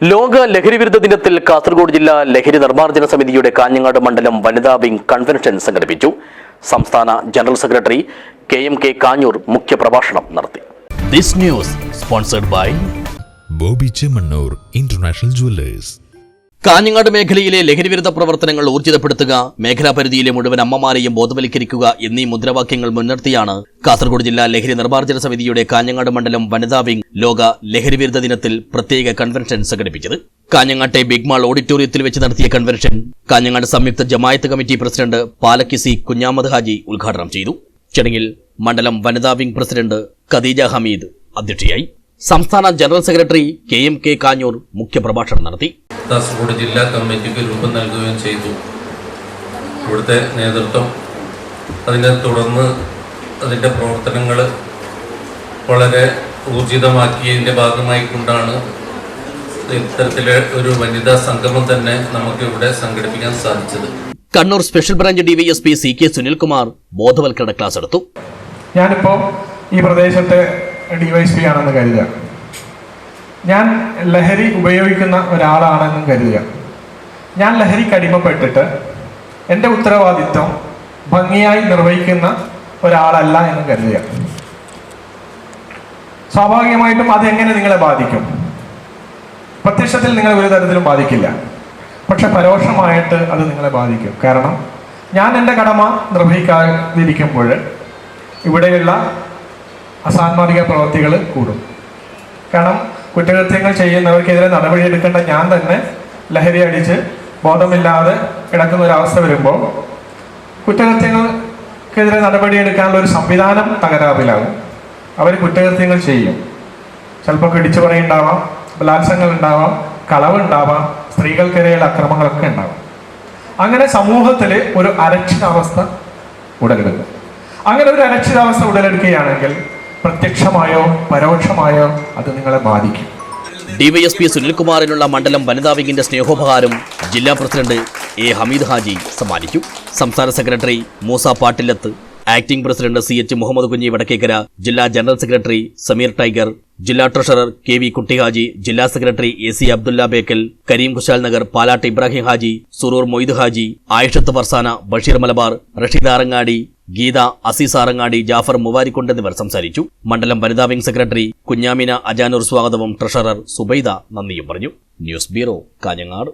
ലോക ലഹരി വിരുദ്ധ ദിനത്തിൽ കാസർഗോഡ് ജില്ലാ ലഹരി നിർമ്മാർജന സമിതിയുടെ കാഞ്ഞങ്ങാട് മണ്ഡലം വനിതാ വിംഗ് കൺവെൻഷൻ സംഘടിപ്പിച്ചു. സംസ്ഥാന general secretary K M K Kanjoor മുഖ്യപ്രഭാഷണം നടത്തി. This news sponsored by Bobby Chemmanur international jewellers. Kanhangad മേഖലയിലെ ലഹരിവിരുദ്ധ പ്രവർത്തനങ്ങൾ ഊർജിതപ്പെടുത്തുക മേഖലാ പരിധിയിലെ മുഴുവൻ അമ്മമാരെയും ബോധവൽക്കരിക്കുക എന്നീ മുദ്രാവാക്യങ്ങൾ മുൻനിർത്തിയാണ് കാസർഗോഡ് ജില്ലാ ലഹരി നിർമ്മാർജന സമിതിയുടെ കാഞ്ഞങ്ങാട് മണ്ഡലം വനിതാ വിംഗ് ലോക ലഹരിവിരുദ്ധ ദിനത്തിൽ പ്രത്യേക കൺവെൻഷൻ സംഘടിപ്പിച്ചത്. കാഞ്ഞങ്ങാട്ടെ ബിഗ് മാൾ ഓഡിറ്റോറിയത്തിൽ വെച്ച് നടത്തിയ കൺവെൻഷൻ കാഞ്ഞങ്ങാട് സംയുക്ത ജമായത്ത് കമ്മിറ്റി പ്രസിഡന്റ് പാലക്കിസി കുഞ്ഞാമദ് ഹാജി ഉദ്ഘാടനം ചെയ്തു. ചടങ്ങിൽ മണ്ഡലം വനിതാ വിംഗ് പ്രസിഡന്റ് ഖദീജ ഹമീദ് അധ്യക്ഷയായി. സംസ്ഥാന general secretary K M K Kanjoor മുഖ്യപ്രഭാഷണം നടത്തി. കാസർഗോഡ് ജില്ലാ കമ്മിറ്റിക്ക് രൂപം നൽകുകയും ചെയ്തു. ഇവിടുത്തെ നേതൃത്വം അതിനെ തുടർന്ന് അതിന്റെ പ്രവർത്തനങ്ങൾ വളരെ ഊർജിതമാക്കിയതിന്റെ ഭാഗമായിക്കൊണ്ടാണ് ഇത്തരത്തിലെ ഒരു വനിതാ സംഗമം തന്നെ നമുക്കിവിടെ സംഘടിപ്പിക്കാൻ സാധിച്ചത്. Kannur special branch D Y S P C K Sunilkumar ബോധവൽക്കരണ ക്ലാസ് എടുത്തു. ഞാനിപ്പോൾ ഈ പ്രദേശത്തെ ഡിവൈഎസ്പി ആണെന്ന് കരുതുക. ഞാൻ ലഹരി ഉപയോഗിക്കുന്ന ഒരാളാണെന്നും കരുതുക. ഞാൻ ലഹരിക്ക് അടിമപ്പെട്ടിട്ട് എന്റെ ഉത്തരവാദിത്വം ഭംഗിയായി നിർവഹിക്കുന്ന ഒരാളല്ല എന്ന് കരുതുക. സ്വാഭാവികമായിട്ടും അതെങ്ങനെ നിങ്ങളെ ബാധിക്കും? പ്രത്യക്ഷത്തിൽ നിങ്ങളെ ഒരു തരത്തിലും ബാധിക്കില്ല. പക്ഷെ പരോക്ഷമായിട്ട് അത് നിങ്ങളെ ബാധിക്കും. കാരണം ഞാൻ എന്റെ കടമ നിർവഹിക്കാതിരിക്കുമ്പോൾ ഇവിടെയുള്ള അസാന്മാർഗിക പ്രവൃത്തികൾ കൂടും. കാരണം കുറ്റകൃത്യങ്ങൾ ചെയ്യുന്നവർക്കെതിരെ നടപടിയെടുക്കേണ്ട ഞാൻ തന്നെ ലഹരി അടിച്ച് ബോധമില്ലാതെ കിടക്കുന്ന ഒരു അവസ്ഥ വരുമ്പോൾ കുറ്റകൃത്യങ്ങൾക്കെതിരെ നടപടിയെടുക്കാനുള്ള ഒരു സംവിധാനം തകരാറിലാകും. അവർ കുറ്റകൃത്യങ്ങൾ ചെയ്യും. ചിലപ്പോൾ പിടിച്ചു പറയുണ്ടാവാം ബലാത്സംഗങ്ങൾ ഉണ്ടാവാം കളവ് ഉണ്ടാവാം സ്ത്രീകൾക്കെതിരെയുള്ള അക്രമങ്ങളൊക്കെ ഉണ്ടാവാം. അങ്ങനെ സമൂഹത്തിൽ ഒരു അരക്ഷിതാവസ്ഥ ഉടലെടുക്കും. അങ്ങനെ ഒരു അരക്ഷിതാവസ്ഥ ഉടലെടുക്കുകയാണെങ്കിൽ പ്രത്യക്ഷമായോ പരോക്ഷമായോ അത് നിങ്ങളെ ബാധിക്കും. ഡിവൈഎസ്പി സുനിൽകുമാറിനുള്ള മണ്ഡലം വനിതാ വിംഗിന്റെ സ്നേഹോപഹാരം ജില്ലാ പ്രസിഡന്റ് എ ഹമീദ് ഹാജി സമ്മാനിക്കും. സംസ്ഥാന secretary Moosa Pattilath acting president C H Muhammad Kunhi Vadakkekara ജില്ലാ ജനറൽ സെക്രട്ടറി സമീർ ടൈഗർ ജില്ലാ ട്രഷറർ കെ വി കുട്ടിഹാജി ജില്ലാ secretary A C Abdulla Bekal Kareem Khushal Nagar Palatt Ibrahim Haji Suroor Moid Haji Ayishath Farsana Basheer Malabar Rasheed Arangadi Geetha Azeez Arangadi Jafar Muvarikkund എന്നിവർ സംസാരിച്ചു. മണ്ഡലം വനിതാ wing secretary Kunjamina Ajanur സ്വാഗതവും treasurer Subaida നന്ദിയും പറഞ്ഞു. News bureau Kanhangad.